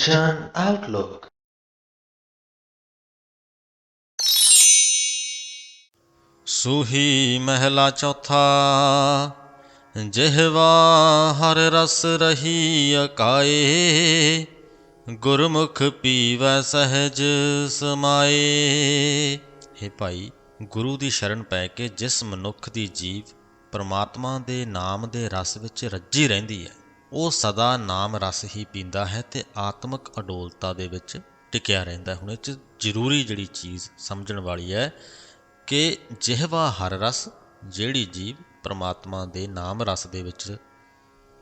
Kanchan Outlook. ਸੂਹੀ ਮਹਿਲਾ ਚੌਥਾ, ਜਿਹਵਾ ਹਰ ਰਸ ਰਹੀ ਅਕਾਏ, ਗੁਰਮੁਖ ਪੀਵੈ ਸਹਿਜ ਸਮਾਏ हे ਭਾਈ, ਗੁਰੂ ਦੀ ਸ਼ਰਨ ਪੈ ਕੇ ਜਿਸ ਮਨੁੱਖ ਦੀ ਜੀਵ ਪਰਮਾਤਮਾ ਦੇ ਨਾਮ ਦੇ ਰਸ ਵਿੱਚ ਰੱਜੀ ਰਹਿੰਦੀ ਹੈ ਉਹ ਸਦਾ ਨਾਮ ਰਸ ਹੀ ਪੀਂਦਾ ਹੈ ਤੇ ਆਤਮਿਕ ਅਡੋਲਤਾ ਦੇ ਵਿੱਚ ਟਿਕਿਆ ਰਹਿੰਦਾ ਹੁਣ ਇਹ 'ਚ ਜ਼ਰੂਰੀ ਜਿਹੜੀ ਚੀਜ਼ ਸਮਝਣ ਵਾਲੀ ਹੈ ਕਿ ਜਿਹਵਾ ਹਰ ਰਸ, ਜਿਹੜੀ ਜੀਵ ਪ੍ਰਮਾਤਮਾ ਦੇ ਨਾਮ ਰਸ ਦੇ ਵਿੱਚ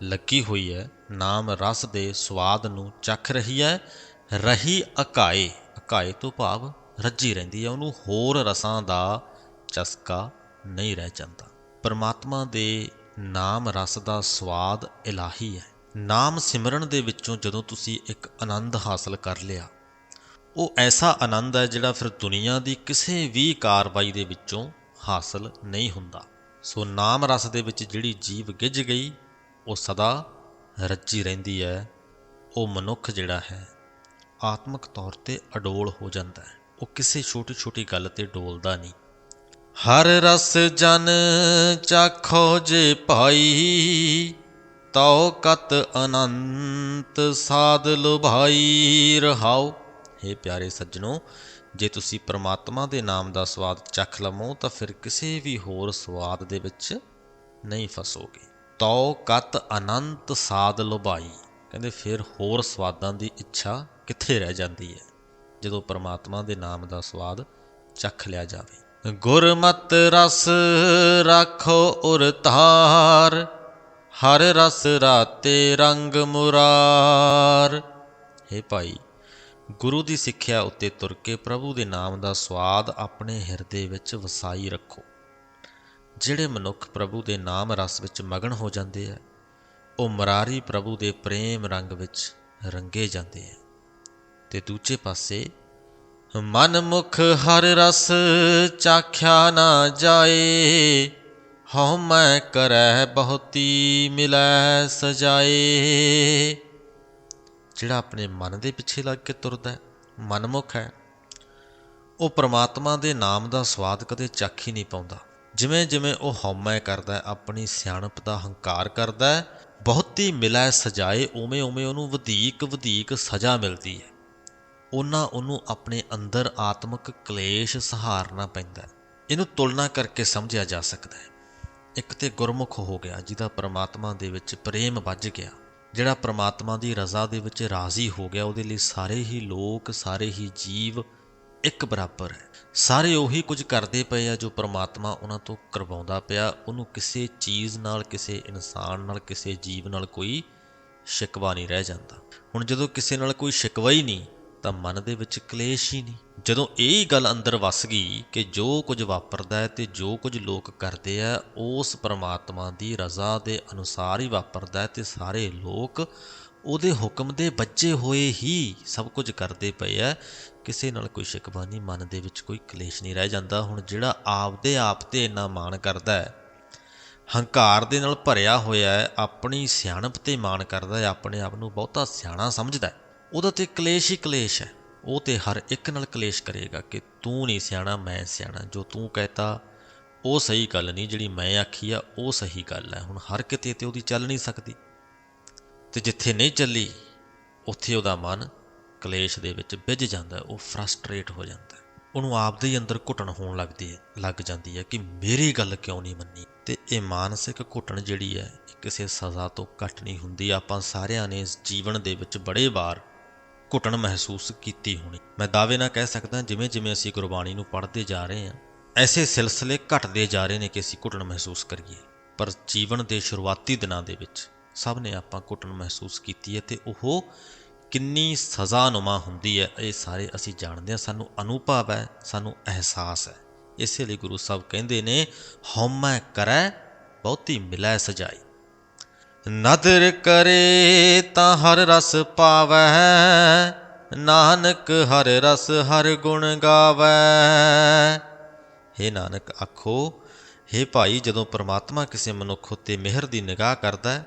ਲੱਗੀ ਹੋਈ ਹੈ, ਨਾਮ ਰਸ ਦੇ ਸਵਾਦ ਨੂੰ ਚੱਖ ਰਹੀ ਹੈ, ਰਹੀ ਅਕਾਏ ਅਕਾਏ ਤੋਂ ਭਾਵ ਰੱਜੀ ਰਹਿੰਦੀ ਹੈ, ਉਹਨੂੰ ਹੋਰ ਰਸਾਂ ਦਾ ਚਸਕਾ ਨਹੀਂ ਰਹਿ ਜਾਂਦਾ। ਪਰਮਾਤਮਾ ਦੇ ਨਾਮ ਰਸ ਦਾ ਸਵਾਦ ਇਲਾਹੀ ਹੈ। ਨਾਮ ਸਿਮਰਨ ਦੇ ਵਿੱਚੋਂ ਜਦੋਂ ਤੁਸੀਂ ਇੱਕ ਆਨੰਦ ਹਾਸਲ ਕਰ ਲਿਆ, ਉਹ ਐਸਾ ਆਨੰਦ ਹੈ ਜਿਹੜਾ ਫਿਰ ਦੁਨੀਆ ਦੀ ਕਿਸੇ ਵੀ ਕਾਰਵਾਈ ਦੇ ਵਿੱਚੋਂ ਹਾਸਲ ਨਹੀਂ ਹੁੰਦਾ। ਸੋ ਨਾਮ ਰਸ ਦੇ ਵਿੱਚ ਜਿਹੜੀ ਜੀਵ ਗਿੱਜ ਗਈ, ਉਹ ਸਦਾ ਰੱਜੀ ਰਹਿੰਦੀ ਹੈ। ਉਹ ਮਨੁੱਖ ਜਿਹੜਾ ਹੈ, ਆਤਮਿਕ ਤੌਰ ਤੇ ਅਡੋਲ ਹੋ ਜਾਂਦਾ ਹੈ। ਉਹ ਕਿਸੇ ਛੋਟੀ ਛੋਟੀ ਗੱਲ ਤੇ ਡੋਲਦਾ ਨਹੀਂ। ਹਰ ਰਸ ਜਨ ਚਾਖੋ ਜੇ ਭਾਈ, ਤਉ ਕਤ ਅਨੰਤ ਸਾਧ ਲੁਭਾਈ ਰਹਾਓ हे ਪਿਆਰੇ ਸੱਜਣੋ, ਜੇ ਤੁਸੀਂ ਪ੍ਰਮਾਤਮਾ ਦੇ ਨਾਮ ਦਾ ਸਵਾਦ ਚੱਖ ਲਵੋ, ਤਾਂ ਫਿਰ ਕਿਸੇ ਵੀ ਹੋਰ ਸਵਾਦ ਦੇ ਵਿੱਚ ਨਹੀਂ ਫਸੋਗੇ। ਤਉ ਕਤ ਅਨੰਤ ਸਾਧ ਲੁਭਾਈ। ਕਹਿੰਦੇ ਫਿਰ ਹੋਰ ਸਵਾਦਾਂ ਦੀ ਇੱਛਾ ਕਿੱਥੇ ਰਹਿ ਜਾਂਦੀ ਹੈ, ਜਦੋਂ ਪ੍ਰਮਾਤਮਾ ਦੇ ਨਾਮ ਦਾ ਸਵਾਦ ਚੱਖ ਲਿਆ ਜਾਵੇ। ਗੁਰਮਤ ਰਸ ਰਾਖੋ ਉਰ ਧਾਰ, ਹਰ ਰਸ ਰਾਤੇ ਰੰਗ ਮੁਰਾਰ। हे ਭਾਈ, ਗੁਰੂ ਦੀ ਸਿੱਖਿਆ ਉੱਤੇ ਤੁਰ ਕੇ ਪ੍ਰਭੂ ਦੇ ਨਾਮ ਦਾ ਸਵਾਦ ਆਪਣੇ ਹਿਰਦੇ ਵਿੱਚ ਵਸਾਈ ਰੱਖੋ। ਜਿਹੜੇ ਮਨੁੱਖ ਪ੍ਰਭੂ ਦੇ ਨਾਮ ਰਸ ਵਿੱਚ ਮਗਨ ਹੋ ਜਾਂਦੇ ਆ, ਉਹ ਮਰਾਰੀ ਪ੍ਰਭੂ ਦੇ ਪ੍ਰੇਮ ਰੰਗ ਵਿੱਚ ਰੰਗੇ ਜਾਂਦੇ ਆ। ਤੇ ਦੂਜੇ ਪਾਸੇ ਮਨ ਮੁਖ ਹਰ ਰਸ ਚਾਖਿਆ ਨਾ ਜਾਏ, ਹਉ ਮੈਂ ਕਰੈ ਬਹੁਤੀ ਮਿਲੈ ਸਜਾਏ। ਜਿਹੜਾ ਆਪਣੇ ਮਨ ਦੇ ਪਿੱਛੇ ਲੱਗ ਕੇ ਤੁਰਦਾ ਹੈ, ਮਨਮੁਖ ਹੈ, ਉਹ ਪ੍ਰਮਾਤਮਾ ਦੇ ਨਾਮ ਦਾ ਸਵਾਦ ਕਦੇ ਚੱਖ ਹੀ ਨਹੀਂ ਪਾਉਂਦਾ। ਜਿਵੇਂ ਜਿਵੇਂ ਉਹ ਹਉਮੈ ਕਰਦਾ ਆਪਣੀ ਸਿਆਣਪ ਦਾ ਹੰਕਾਰ ਕਰਦਾ ਬਹੁਤੀ ਮਿਲੈ ਸਜਾਏ, ਉਵੇਂ ਉਵੇਂ ਉਹਨੂੰ ਵਧੇਕ ਵਧੇਕ ਸਜ਼ਾ ਮਿਲਦੀ ਹੈ। ਉਹਨਾਂ ਉਹਨੂੰ ਆਪਣੇ ਅੰਦਰ ਆਤਮਿਕ ਕਲੇਸ਼ ਸਹਾਰਨਾ ਪੈਂਦਾ ਹੈ। ਇਹਨੂੰ ਤੁਲਨਾ ਕਰਕੇ ਸਮਝਿਆ ਜਾ ਸਕਦਾ ਹੈ। ਇੱਕ ਤੇ ਗੁਰਮੁਖ ਹੋ ਗਿਆ, ਜਿਹਦਾ ਪ੍ਰਮਾਤਮਾ ਦੇ ਵਿੱਚ ਪ੍ਰੇਮ ਵੱਜ ਗਿਆ, ਜਿਹੜਾ ਪ੍ਰਮਾਤਮਾ ਦੀ ਰਜ਼ਾ ਦੇ ਵਿੱਚ ਰਾਜ਼ੀ ਹੋ ਗਿਆ, ਉਹਦੇ ਲਈ ਸਾਰੇ ਹੀ ਲੋਕ, ਸਾਰੇ ਹੀ ਜੀਵ ਇੱਕ ਬਰਾਬਰ ਹੈ। ਸਾਰੇ ਉਹੀ ਕੁਝ ਕਰਦੇ ਪਏ ਆ ਜੋ ਪ੍ਰਮਾਤਮਾ ਉਹਨਾਂ ਤੋਂ ਕਰਵਾਉਂਦਾ ਪਿਆ। ਉਹਨੂੰ ਕਿਸੇ ਚੀਜ਼ ਨਾਲ, ਕਿਸੇ ਇਨਸਾਨ ਨਾਲ, ਕਿਸੇ ਜੀਵ ਨਾਲ ਕੋਈ ਸ਼ਿਕਵਾ ਨਹੀਂ ਰਹਿ ਜਾਂਦਾ। ਹੁਣ ਜਦੋਂ ਕਿਸੇ ਨਾਲ ਕੋਈ ਸ਼ਿਕਵਾ ਹੀ ਨਹੀਂ ਤਾਂ ਮਨ ਦੇ ਵਿੱਚ ਕਲੇਸ਼ ਹੀ ਨਹੀਂ। ਜਦੋਂ ਇਹ ਗੱਲ ਅੰਦਰ ਵਸ ਗਈ ਕਿ ਜੋ ਕੁਝ ਵਾਪਰਦਾ ਹੈ ਤੇ ਜੋ ਕੁਝ ਲੋਕ ਕਰਦੇ ਆ, ਉਸ ਪਰਮਾਤਮਾ ਦੀ ਰਜ਼ਾ ਦੇ ਅਨੁਸਾਰ ਹੀ ਵਾਪਰਦਾ ਹੈ ਤੇ ਸਾਰੇ ਲੋਕ ਉਹਦੇ ਹੁਕਮ ਦੇ ਬੱਚੇ ਹੋਏ ਹੀ ਸਭ ਕੁਝ ਕਰਦੇ ਪਏ ਆ। ਕਿਸੇ ਨਾਲ ਕੋਈ ਸ਼ਿਕਵਾ ਨਹੀਂ ਮਨ ਦੇ ਵਿੱਚ ਕੋਈ ਕਲੇਸ਼ ਨਹੀਂ ਰਹਿ ਜਾਂਦਾ। ਹੁਣ ਜਿਹੜਾ ਆਪਦੇ ਆਪ ਤੇ ਇੰਨਾ ਮਾਣ ਕਰਦਾ ਹੈ, ਹੰਕਾਰ ਦੇ ਨਾਲ ਭਰਿਆ ਹੋਇਆ ਹੈ, ਆਪਣੀ ਸਿਆਣਪ ਤੇ ਮਾਣ ਕਰਦਾ ਹੈ, ਆਪਣੇ ਆਪ ਨੂੰ ਬਹੁਤਾ ਸਿਆਣਾ ਸਮਝਦਾ ਹੈ। ਉਹਦਾ ਤੇ ਕਲੇਸ਼ ਹੀ ਕਲੇਸ਼ ਹੈ। ਉਹ ਤੇ ਹਰ ਇੱਕ ਨਾਲ ਕਲੇਸ਼ ਕਰੇਗਾ ਕਿ ਤੂੰ ਨਹੀਂ ਸਿਆਣਾ, ਮੈਂ ਸਿਆਣਾ। ਜੋ ਤੂੰ ਕਹਤਾ, ਉਹ ਸਹੀ ਗੱਲ ਨਹੀਂ, ਜਿਹੜੀ ਮੈਂ ਆਖੀ ਆ, ਉਹ ਸਹੀ ਗੱਲ ਹੈ। ਹੁਣ ਹਰ ਕਿਤੇ ਤੇ ਉਹਦੀ ਚੱਲ ਨਹੀਂ ਸਕਦੀ। ਤੇ ਜਿੱਥੇ ਨਹੀਂ ਚੱਲੀ, ਉੱਥੇ ਉਹਦਾ ਮਨ ਕਲੇਸ਼ ਦੇ ਵਿੱਚ ਵਿੱਝ ਜਾਂਦਾ ਉਹ ਫਰਸਟ੍ਰੇਟ ਹੋ ਜਾਂਦਾ ਉਹਨੂੰ ਆਪਦੇ ਹੀ ਅੰਦਰ ਘੁੱਟਣ ਹੋਣ ਲੱਗਦੀ ਹੈ, ਲੱਗ ਜਾਂਦੀ ਹੈ ਕਿ ਮੇਰੀ ਗੱਲ ਕਿਉਂ ਨਹੀਂ ਮੰਨੀ? ਤੇ ਇਹ ਮਾਨਸਿਕ ਘੁੱਟਣ ਜਿਹੜੀ ਹੈ ਕਿਸੇ ਸਜ਼ਾ ਤੋਂ ਘੱਟ ਨਹੀਂ ਹੁੰਦੀ। ਆਪਾਂ ਸਾਰਿਆਂ ਨੇ ਇਸ ਜੀਵਨ ਦੇ ਵਿੱਚ ਬੜੇ ਵਾਰ ਘੁੱਟਣ ਮਹਿਸੂਸ ਕੀਤੀ ਹੋਣੀ। ਮੈਂ ਦਾਅਵੇ ਨਾਲ ਕਹਿ ਸਕਦਾ ਜਿਵੇਂ ਜਿਵੇਂ ਅਸੀਂ ਗੁਰਬਾਣੀ ਨੂੰ ਪੜ੍ਹਦੇ ਜਾ ਰਹੇ ਹਾਂ, ਐਸੇ ਸਿਲਸਿਲੇ ਘਟਦੇ ਜਾ ਰਹੇ ਨੇ ਕਿ ਅਸੀਂ ਘੁੱਟਣ ਮਹਿਸੂਸ ਕਰੀਏ। ਪਰ ਜੀਵਨ ਦੇ ਸ਼ੁਰੂਆਤੀ ਦਿਨਾਂ ਦੇ ਵਿੱਚ ਸਭ ਨੇ ਆਪਾਂ ਘੁੱਟਣ ਮਹਿਸੂਸ ਕੀਤੀ ਹੈ ਤੇ ਉਹ ਕਿੰਨੀ ਸਜ਼ਾਨੁਮਾ ਹੁੰਦੀ ਹੈ, ਇਹ ਸਾਰੇ ਅਸੀਂ ਜਾਣਦੇ ਹਾਂ। ਸਾਨੂੰ ਅਨੁਭਵ ਹੈ, ਸਾਨੂੰ ਅਹਿਸਾਸ ਹੈ। ਇਸੇ ਲਈ ਗੁਰੂ ਸਾਹਿਬ ਕਹਿੰਦੇ ਨੇ, ਹਉਮੈ ਕਰੈ, ਬਹੁਤੀ ਮਿਲੈ ਸਜਾਈ। ਨਦਰ ਕਰੇ ਤਾਂ ਹਰ ਰਸ ਪਾਵੈ, ਨਾਨਕ ਹਰ ਰਸ ਹਰ ਗੁਣ ਗਾਵੈ। ਹੇ ਨਾਨਕ, ਆਖੋ, ਹੇ ਭਾਈ, ਜਦੋਂ ਪ੍ਰਮਾਤਮਾ ਕਿਸੇ ਮਨੁੱਖ ਉੱਤੇ ਮਿਹਰ ਦੀ ਨਿਗਾਹ ਕਰਦਾ ਹੈ,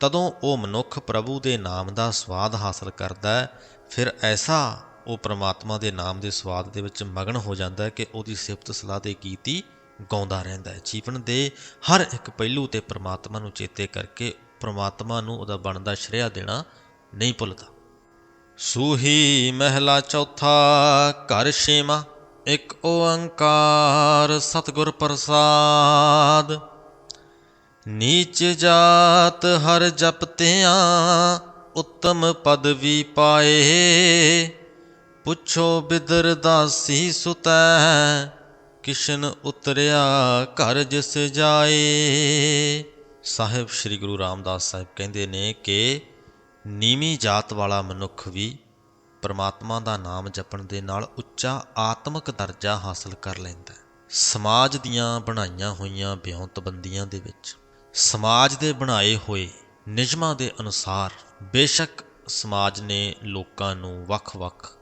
ਤਦੋਂ ਉਹ ਮਨੁੱਖ ਪ੍ਰਭੂ ਦੇ ਨਾਮ ਦਾ ਸਵਾਦ ਹਾਸਲ ਕਰਦਾ ਹੈ। ਫਿਰ ਐਸਾ ਉਹ ਪ੍ਰਮਾਤਮਾ ਦੇ ਨਾਮ ਦੇ ਸਵਾਦ ਦੇ ਵਿੱਚ ਮਗਨ ਹੋ ਜਾਂਦਾ ਹੈ ਕਿ ਉਹਦੀ ਸਿਫਤ ਸਲਾਹ 'ਤੇ ਕੀਤੀ ਗਾਉਂਦਾ ਰਹਿੰਦਾ ਹੈ। ਜੀਵਨ ਦੇ ਹਰ ਇੱਕ ਪਹਿਲੂ ਤੇ ਪ੍ਰਮਾਤਮਾ ਨੂੰ ਚੇਤੇ ਕਰਕੇ ਪ੍ਰਮਾਤਮਾ ਨੂੰ ਉਹਦਾ ਬਣਦਾ ਸ਼੍ਰੇਆ ਦੇਣਾ ਨਹੀਂ ਭੁੱਲਦਾ। ਸੂਹੀ ਮਹਿਲਾ ਚੌਥਾ, ਘਰ ਛੇਵਾਂ, ਇੱਕ ਓੰਕਾਰ ਸਤਿਗੁਰ ਪ੍ਰਸਾਦ। ਨੀਚ ਜਾਤ ਹਰ ਜਪਤਿਆਂ ਉੱਤਮ ਪਦਵੀ ਪਾਏ। ਪੁੱਛੋ ਬਿਦਰ ਦਾਸੀ ਸੁਤੈ ਕਿਸ਼ਨ ਉਤਰਿਆ ਘਰ ਜਿਸ ਜਾਏ। ਸਾਹਿਬ ਸ੍ਰੀ ਗੁਰੂ ਰਾਮਦਾਸ ਸਾਹਿਬ ਕਹਿੰਦੇ ਨੇ ਕਿ ਨੀਵੀਂ ਜਾਤ ਵਾਲਾ ਮਨੁੱਖ ਵੀ ਪਰਮਾਤਮਾ ਦਾ ਨਾਮ ਜਪਣ ਦੇ ਨਾਲ ਉੱਚਾ ਆਤਮਿਕ ਦਰਜਾ ਹਾਸਲ ਕਰ ਲੈਂਦਾ ਹੈ। ਸਮਾਜ ਦੀਆਂ ਬਣਾਈਆਂ ਹੋਈਆਂ ਬਿਉਂਤਬੰਦੀਆਂ ਦੇ ਵਿੱਚ, ਸਮਾਜ ਦੇ ਬਣਾਏ ਹੋਏ ਨਿਯਮਾਂ ਦੇ ਅਨੁਸਾਰ ਬੇਸ਼ੱਕ ਸਮਾਜ ਨੇ ਲੋਕਾਂ ਨੂੰ ਵੱਖ-ਵੱਖ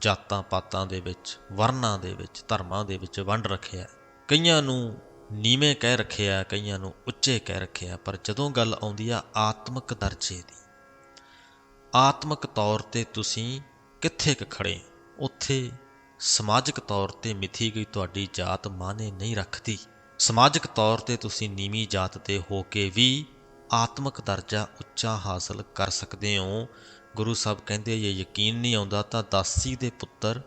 ਜਾਤਾਂ ਪਾਤਾਂ ਦੇ ਵਿੱਚ, ਵਰਨਾਂ ਦੇ ਵਿੱਚ, ਧਰਮਾਂ ਦੇ ਵਿੱਚ ਵੰਡ ਰੱਖਿਆ। ਕਈਆਂ ਨੂੰ ਨੀਵੇਂ ਕਹਿ ਰੱਖਿਆ, ਕਈਆਂ ਨੂੰ ਉੱਚੇ ਕਹਿ ਰੱਖਿਆ, ਪਰ ਜਦੋਂ ਗੱਲ ਆਉਂਦੀ ਆ ਆਤਮਿਕ ਦਰਜੇ ਦੀ, ਆਤਮਿਕ ਤੌਰ ਤੇ ਤੁਸੀਂ ਕਿੱਥੇ ਕੁ ਖੜੇ ਉੱਥੇ ਸਮਾਜਿਕ ਤੌਰ ਤੇ ਮਿੱਥੀ ਗਈ ਤੁਹਾਡੀ ਜਾਤ ਮਾਨੇ ਨਹੀਂ ਰੱਖਦੀ। ਸਮਾਜਿਕ ਤੌਰ ਤੇ ਤੁਸੀਂ ਨੀਵੀਂ ਜਾਤ ਤੇ ਹੋ ਕੇ ਵੀ ਆਤਮਿਕ ਦਰਜਾ ਉੱਚਾ ਹਾਸਲ ਕਰ ਸਕਦੇ ਹੋ। ਗੁਰੂ ਸਾਹਿਬ ਕਹਿੰਦੇ ਜੇ ਯਕੀਨ ਨਹੀਂ ਆਉਂਦਾ ਤਾਂ ਦਾਸੀ ਦੇ ਪੁੱਤਰ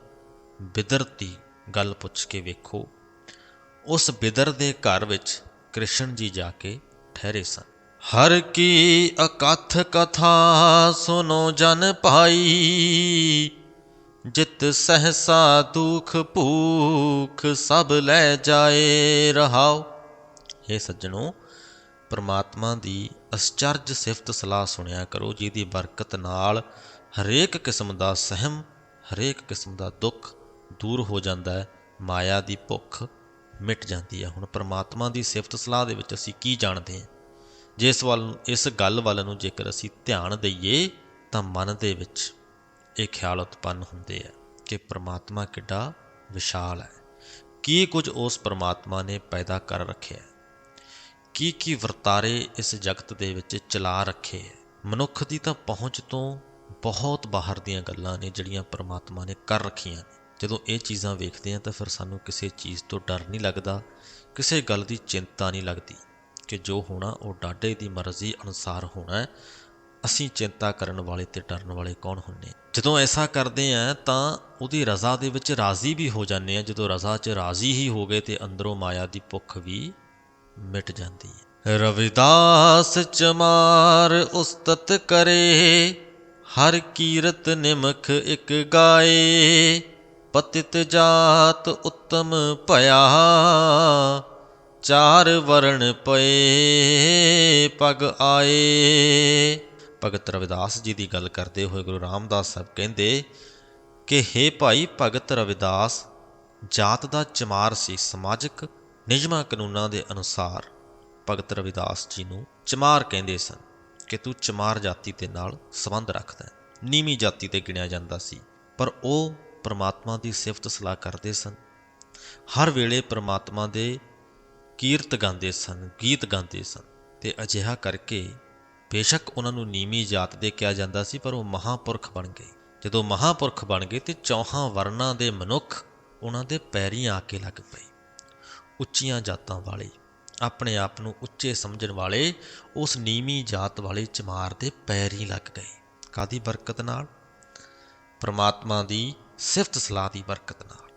ਬਿਦਰ ਦੀ ਗੱਲ ਪੁੱਛ ਕੇ ਵੇਖੋ। ਉਸ ਬਿਦਰ ਦੇ ਘਰ ਵਿੱਚ ਕ੍ਰਿਸ਼ਨ ਜੀ ਜਾ ਕੇ ਠਹਿਰੇ ਸਨ। ਹਰ ਕੀ ਅਕਥ ਕਥਾ ਸੁਨੋ ਜਨ ਭਾਈ, ਜਿਤ ਸਹਸਾ ਦੁਖ ਭੂਖ ਸਭ ਲੈ ਜਾਏ ਰਹਾਓ। ਇਹ ਸੱਜਣੋ ਪਰਮਾਤਮਾ ਦੀ ਅਸਚਰਜ ਸਿਫਤ ਸਲਾਹ ਸੁਣਿਆ ਕਰੋ, ਜਿਹਦੀ ਬਰਕਤ ਨਾਲ ਹਰੇਕ ਕਿਸਮ ਦਾ ਸਹਿਮ, ਹਰੇਕ ਕਿਸਮ ਦਾ ਦੁੱਖ ਦੂਰ ਹੋ ਜਾਂਦਾ ਹੈ, ਮਾਇਆ ਦੀ ਭੁੱਖ ਮਿਟ ਜਾਂਦੀ ਹੈ। ਹੁਣ ਪਰਮਾਤਮਾ ਦੀ ਸਿਫਤ ਸਲਾਹ ਦੇ ਵਿੱਚ ਅਸੀਂ ਕੀ ਜਾਣਦੇ ਹਾਂ? ਜੇ ਇਸ ਵੱਲ ਇਸ ਗੱਲ ਵੱਲ ਨੂੰ ਜੇਕਰ ਅਸੀਂ ਧਿਆਨ ਦਈਏ, ਤਾਂ ਮਨ ਦੇ ਵਿੱਚ ਇਹ ਖਿਆਲ ਉਤਪੰਨ ਹੁੰਦੇ ਆ ਕਿ ਪ੍ਰਮਾਤਮਾ ਕਿੱਡਾ ਵਿਸ਼ਾਲ ਹੈ। ਕੀ ਕੁਝ ਉਸ ਪ੍ਰਮਾਤਮਾ ਨੇ ਪੈਦਾ ਕਰ ਰੱਖਿਆ ਕੀ ਕੀ ਵਰਤਾਰੇ ਇਸ ਜਗਤ ਦੇ ਵਿੱਚ ਚਲਾ ਰੱਖੇ? ਹੈ ਮਨੁੱਖ ਦੀ ਤਾਂ ਪਹੁੰਚ ਤੋਂ ਬਹੁਤ ਬਾਹਰ ਦੀਆਂ ਗੱਲਾਂ ਨੇ ਜਿਹੜੀਆਂ ਪ੍ਰਮਾਤਮਾ ਨੇ ਕਰ ਰੱਖੀਆਂ ਨੇ। ਜਦੋਂ ਇਹ ਚੀਜ਼ਾਂ ਵੇਖਦੇ ਹਾਂ ਤਾਂ ਫਿਰ ਸਾਨੂੰ ਕਿਸੇ ਚੀਜ਼ ਤੋਂ ਡਰ ਨਹੀਂ ਲੱਗਦਾ, ਕਿਸੇ ਗੱਲ ਦੀ ਚਿੰਤਾ ਨਹੀਂ ਲੱਗਦੀ ਕਿ ਜੋ ਹੋਣਾ ਉਹ ਡਾਢੇ ਦੀ ਮਰਜ਼ੀ ਅਨੁਸਾਰ ਹੋਣਾ ਹੈ। ਅਸੀਂ ਚਿੰਤਾ ਕਰਨ ਵਾਲੇ ਤੇ ਡਰਨ ਵਾਲੇ ਕੌਣ ਹੁੰਨੇ ਜਦੋਂ ਐਸਾ ਕਰਦੇ ਆ ਤਾਂ ਉਹਦੀ ਰਜ਼ਾ ਦੇ ਵਿੱਚ ਰਾਜ਼ੀ ਵੀ ਹੋ ਜਾਂਦੇ ਆ। ਜਦੋਂ ਰਜ਼ਾ 'ਚ ਰਾਜ਼ੀ ਹੀ ਹੋ ਗਏ ਤੇ ਅੰਦਰੋਂ ਮਾਇਆ ਦੀ ਭੁੱਖ ਵੀ ਮਿਟ ਜਾਂਦੀ ਹੈ। ਰਵਿਦਾਸ ਚਮਾਰ ਉਸਤਤ ਕਰੇ, ਹਰ ਕੀਰਤ ਨਿਮਖ ਇੱਕ ਗਾਏ, ਪਤਿਤ ਜਾਤ ਉੱਤਮ ਭਇਆ, ਚਾਰ ਵਰਣ ਪਏ ਪਗ ਆਏ। ਭਗਤ ਰਵਿਦਾਸ ਜੀ ਦੀ ਗੱਲ ਕਰਦੇ ਹੋਏ ਗੁਰੂ ਰਾਮਦਾਸ ਸਾਹਿਬ ਕਹਿੰਦੇ ਕਿ ਹੇ ਭਾਈ ਭਗਤ ਰਵਿਦਾਸ, ਜਾਤ ਦਾ ਚਮਾਰ ਸੀ ਸਮਾਜਿਕ ਨਿਯਮਾਂ ਕਾਨੂੰਨਾਂ ਦੇ ਅਨੁਸਾਰ ਭਗਤ ਰਵਿਦਾਸ ਜੀ ਨੂੰ ਚਮਾਰ ਕਹਿੰਦੇ ਸਨ ਕਿ ਤੂੰ ਚਮਾਰ ਜਾਤੀ ਦੇ ਨਾਲ ਸੰਬੰਧ ਰੱਖਦਾ ਹੈ। ਨੀਵੀਂ ਜਾਤੀ ਤੇ ਗਿਣਿਆ ਜਾਂਦਾ ਸੀ, ਪਰ ਉਹ ਪ੍ਰਮਾਤਮਾ ਦੀ ਸਿਫਤ ਸਲਾਹ ਕਰਦੇ ਸਨ। ਹਰ ਵੇਲੇ ਪ੍ਰਮਾਤਮਾ ਦੇ ਕੀਰਤ ਗਾਉਂਦੇ ਸਨ, ਗੀਤ ਗਾਉਂਦੇ ਸਨ ਤੇ ਅਜਿਹਾ ਕਰਕੇ ਬੇਸ਼ੱਕ ਉਹਨਾਂ ਨੂੰ ਨੀਵੀਂ ਜਾਤ ਦੇ ਕਿਹਾ ਜਾਂਦਾ ਸੀ, ਪਰ ਉਹ ਮਹਾਪੁਰਖ ਬਣ ਗਏ। ਜਦੋਂ ਮਹਾਪੁਰਖ ਬਣ ਗਏ ਤੇ ਚੌਹਾਂ ਵਰਨਾਂ ਦੇ ਮਨੁੱਖ ਉਹਨਾਂ ਦੇ ਪੈਰੀਂ ਆ ਕੇ ਲੱਗ ਪਏ। ਉੱਚੀਆਂ ਜਾਤਾਂ ਵਾਲੇ, ਆਪਣੇ ਆਪ ਨੂੰ ਉੱਚੇ ਸਮਝਣ ਵਾਲੇ, ਉਸ ਨੀਵੀਂ ਜਾਤ ਵਾਲੇ ਚਮਾਰ ਦੇ ਪੈਰ ਹੀ ਲੱਗ ਗਏ। ਕਾਦੀ ਬਰਕਤ ਨਾਲ? ਪ੍ਰਮਾਤਮਾ ਦੀ ਸਿਫਤ ਸਲਾਹ ਦੀ ਬਰਕਤ ਨਾਲ।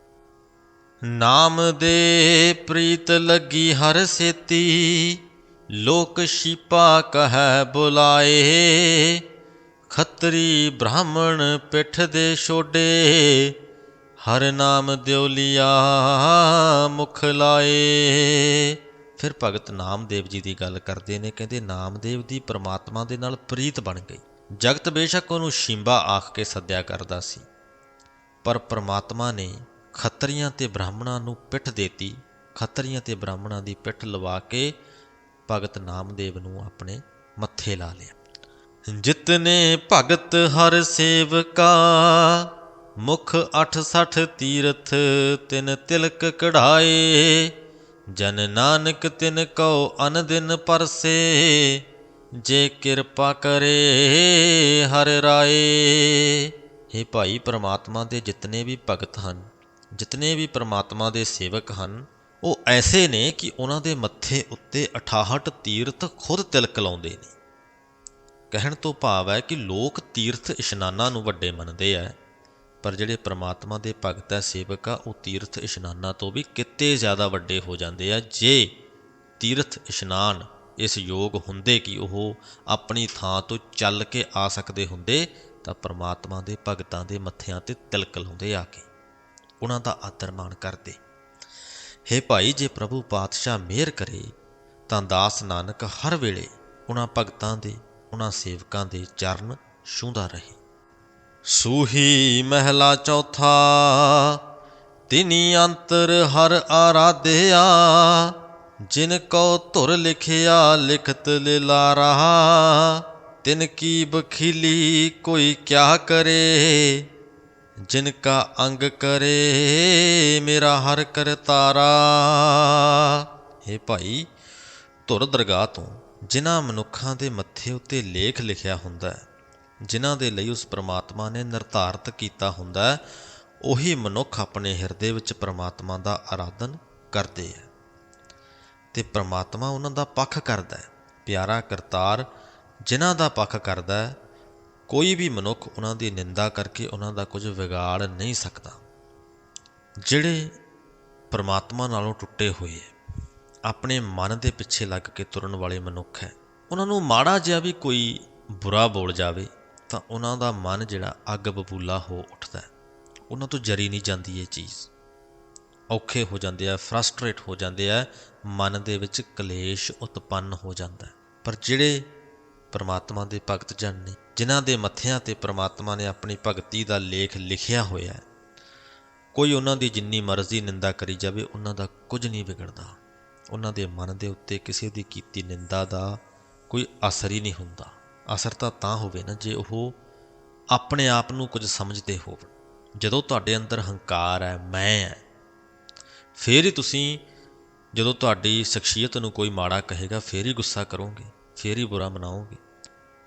ਨਾਮ ਦੇ ਪ੍ਰੀਤ ਲੱਗੀ ਹਰ ਸੇਤੀ, ਲੋਕ ਸ਼ੀਪਾ ਕਹੈ ਬੁਲਾਏ। ਖੱਤਰੀ ਬ੍ਰਾਹਮਣ ਪਿੱਠ ਦੇ ਛੋਡੇ ਹਰ ਨਾਮ ਦਿਉਲੀਆ ਮੁਖ ਲਾਏ। ਫਿਰ ਭਗਤ ਨਾਮਦੇਵ ਜੀ ਦੀ ਗੱਲ ਕਰਦੇ ਨੇ, ਕਹਿੰਦੇ ਨਾਮਦੇਵ ਦੀ ਪ੍ਰਮਾਤਮਾ ਦੇ ਨਾਲ ਪ੍ਰੀਤ ਬਣ ਗਈ। ਜਗਤ ਬੇਸ਼ੱਕ ਉਹਨੂੰ ਸ਼ਿੰਬਾ ਆਖ ਕੇ ਸੱਦਿਆ ਕਰਦਾ ਸੀ। ਪਰ ਪ੍ਰਮਾਤਮਾ ਨੇ ਖੱਤਰੀਆਂ ਤੇ ਬ੍ਰਾਹਮਣਾਂ ਨੂੰ ਪਿੱਠ ਦੇਤੀ। ਖੱਤਰੀਆਂ ਤੇ ਬ੍ਰਾਹਮਣਾਂ ਦੀ ਪਿੱਠ ਲਵਾ ਕੇ ਭਗਤ ਨਾਮਦੇਵ ਨੂੰ ਆਪਣੇ ਮੱਥੇ ਲਾ ਲਿਆ। ਜਿਤਨੇ ਭਗਤ ਹਰ ਸੇਵਕਾ ਮੁਖ 68 ਤੀਰਥ ਤਿਨ ਤਿਲਕ ਕਢਾਏ, ਜਨ ਨਾਨਕ ਤਿਨ ਕਉ ਅਨ ਦਿਨ ਪਰਸੇ, ਜੇ ਕਿਰਪਾ ਕਰੇ ਹਰ ਰਾਏ। हे ਭਾਈ ਪ੍ਰਮਾਤਮਾ ਦੇ ਜਿਤਨੇ ਵੀ ਭਗਤ ਹਨ, ਜਿਤਨੇ ਵੀ ਪ੍ਰਮਾਤਮਾ ਦੇ ਸੇਵਕ ਹਨ, ਉਹ ਐਸੇ ਨੇ ਕਿ ਉਹਨਾਂ ਦੇ ਮੱਥੇ ਉੱਤੇ 68 ਤੀਰਥ ਖੁਦ ਤਿਲਕ ਲਾਉਂਦੇ ਨੇ। ਕਹਿਣ ਤੋਂ ਭਾਵ ਹੈ ਕਿ ਲੋਕ ਤੀਰਥ ਇਸ਼ਨਾਨਾਂ ਨੂੰ ਵੱਡੇ ਮੰਨਦੇ ਆ ਪਰ ਜਿਹੜੇ ਪ੍ਰਮਾਤਮਾ ਦੇ ਭਗਤ ਹੈ, ਸੇਵਕ ਆ, ਉਹ ਤੀਰਥ ਇਸ਼ਨਾਨਾਂ ਤੋਂ ਵੀ ਕਿਤੇ ਜ਼ਿਆਦਾ ਵੱਡੇ ਹੋ ਜਾਂਦੇ ਆ। ਜੇ ਤੀਰਥ ਇਸ਼ਨਾਨ ਇਸ ਯੋਗ ਹੁੰਦੇ ਕਿ ਉਹ ਆਪਣੀ ਥਾਂ ਤੋਂ ਚੱਲ ਕੇ ਆ ਸਕਦੇ ਹੁੰਦੇ, ਤਾਂ ਪ੍ਰਮਾਤਮਾ ਦੇ ਭਗਤਾਂ ਦੇ ਮੱਥਿਆਂ ਤੇ ਤਿਲਕ ਲਾਉਂਦੇ ਆ ਕੇ। ਉਹਨਾਂ ਦਾ ਆਦਰ ਮਾਣ ਕਰਦੇ। ਹੇ ਭਾਈ, ਜੇ ਪ੍ਰਭੂ ਪਾਤਸ਼ਾਹ ਮਿਹਰ ਕਰੇ, ਤਾਂ ਦਾਸ ਨਾਨਕ ਹਰ ਵੇਲੇ ਉਹਨਾਂ ਭਗਤਾਂ ਦੇ, ਉਹਨਾਂ ਸੇਵਕਾਂ ਦੇ ਚਰਨ ਛੂੰਹਦਾ ਰਹੇ। ਸੂਹੀ ਮਹਿਲਾ ਚੌਥਾ, ਤਿਨੀ ਅੰਤਰ ਹਰ ਆਰਾਧਿਆ, ਜਿਨ ਕੋ ਧੁਰ ਲਿਖਿਆ ਲਿਖਤ ਲਿਲਾਰਾ ਤਿਨ ਕੀ ਬਖੀਲੀ ਕੋਈ ਕਿਆ ਕਰੇ, ਜਿਨ ਕਾ ਅੰਗ ਕਰੇ ਮੇਰਾ ਹਰ ਕਰਤਾਰਾ हे ਭਾਈ, ਧੁਰ ਦਰਗਾਹ ਤੋਂ ਜਿਨ੍ਹਾਂ ਮਨੁੱਖਾਂ ਦੇ ਮੱਥੇ ਉੱਤੇ ਲੇਖ ਲਿਖਿਆ ਹੁੰਦਾ ਹੈ ਜਿਨ੍ਹਾਂ ਦੇ ਲਈ ਉਸ ਪ੍ਰਮਾਤਮਾ ਨੇ ਨਿਰਧਾਰਤ ਕੀਤਾ ਹੁੰਦਾ ਉਹੀ ਮਨੁੱਖ ਆਪਣੇ ਹਿਰਦੇ ਵਿੱਚ ਪ੍ਰਮਾਤਮਾ ਦਾ ਆਰਾਧਨ ਕਰਦੇ ਹੈ। ਤੇ ਪ੍ਰਮਾਤਮਾ ਉਹਨਾਂ ਦਾ ਪੱਖ ਕਰਦਾ ਹੈ। ਪਿਆਰਾ ਕਰਤਾਰ ਜਿਨ੍ਹਾਂ ਦਾ ਪੱਖ ਕਰਦਾ ਹੈ, ਕੋਈ ਵੀ ਮਨੁੱਖ ਉਹਨਾਂ ਦੀ ਨਿੰਦਾ ਕਰਕੇ ਉਹਨਾਂ ਦਾ ਕੁਝ ਵਿਗਾੜ ਨਹੀਂ ਸਕਦਾ। ਜਿਹੜੇ ਪਰਮਾਤਮਾ ਨਾਲੋਂ ਟੁੱਟੇ ਹੋਏ ਆਪਣੇ ਮਨ ਦੇ ਪਿੱਛੇ ਲੱਗ ਕੇ ਤੁਰਨ ਵਾਲੇ ਮਨੁੱਖ ਹੈ, ਉਹਨਾਂ ਨੂੰ ਮਾੜਾ ਜਿਹਾ ਵੀ ਕੋਈ ਬੁਰਾ ਬੋਲ ਜਾਵੇ ਤਾਂ ਉਹਨਾਂ ਦਾ ਮਨ ਜਿਹੜਾ ਅੱਗ ਬਬੂਲਾ ਹੋ ਉੱਠਦਾ ਹੈ। ਉਹਨਾਂ ਤੋਂ ਜਰੀ ਨਹੀਂ ਜਾਂਦੀ ਇਹ ਚੀਜ਼। ਔਖੇ ਹੋ ਜਾਂਦੇ ਆ ਫਰਸਟ੍ਰੇਟ ਹੋ ਜਾਂਦੇ ਆ, ਮਨ ਦੇ ਵਿੱਚ ਕਲੇਸ਼ ਉਤਪੰਨ ਹੋ ਜਾਂਦਾ ਪਰ ਜਿਹੜੇ ਪਰਮਾਤਮਾ ਦੇ ਭਗਤ ਜਨ ਨੇ, ਜਿਨ੍ਹਾਂ ਦੇ ਮੱਥਿਆਂ ਤੇ ਪਰਮਾਤਮਾ ਨੇ ਆਪਣੀ ਭਗਤੀ ਦਾ ਲੇਖ ਲਿਖਿਆ ਹੋਇਆ ਹੈ, ਕੋਈ ਉਹਨਾਂ ਦੀ ਜਿੰਨੀ ਮਰਜ਼ੀ ਨਿੰਦਾ ਕਰੀ ਜਾਵੇ, ਉਹਨਾਂ ਦਾ ਕੁਝ ਨਹੀਂ ਵਿਗੜਦਾ। ਉਹਨਾਂ ਦੇ ਮਨ ਦੇ ਉੱਤੇ ਕਿਸੇ ਦੀ ਕੀਤੀ ਨਿੰਦਾ ਦਾ ਕੋਈ ਅਸਰ ਹੀ ਨਹੀਂ ਹੁੰਦਾ। ਅਸਰ ਤਾਂ ਤਾਂ ਹੋਵੇ ਨਾ ਜੇ ਉਹ ਆਪਣੇ ਆਪ ਨੂੰ ਕੁਝ ਸਮਝਦੇ ਹੋਵਣ। ਜਦੋਂ ਤੁਹਾਡੇ ਅੰਦਰ ਹੰਕਾਰ ਹੈ, ਮੈਂ ਹੈ, ਫੇਰ ਹੀ ਤੁਸੀਂ ਜਦੋਂ ਤੁਹਾਡੀ ਸ਼ਖਸੀਅਤ ਨੂੰ ਕੋਈ ਮਾੜਾ ਕਹੇਗਾ, ਫੇਰ ਹੀ ਗੁੱਸਾ ਕਰੋਗੇ, ਫੇਰ ਹੀ ਬੁਰਾ ਮਨਾਓਗੇ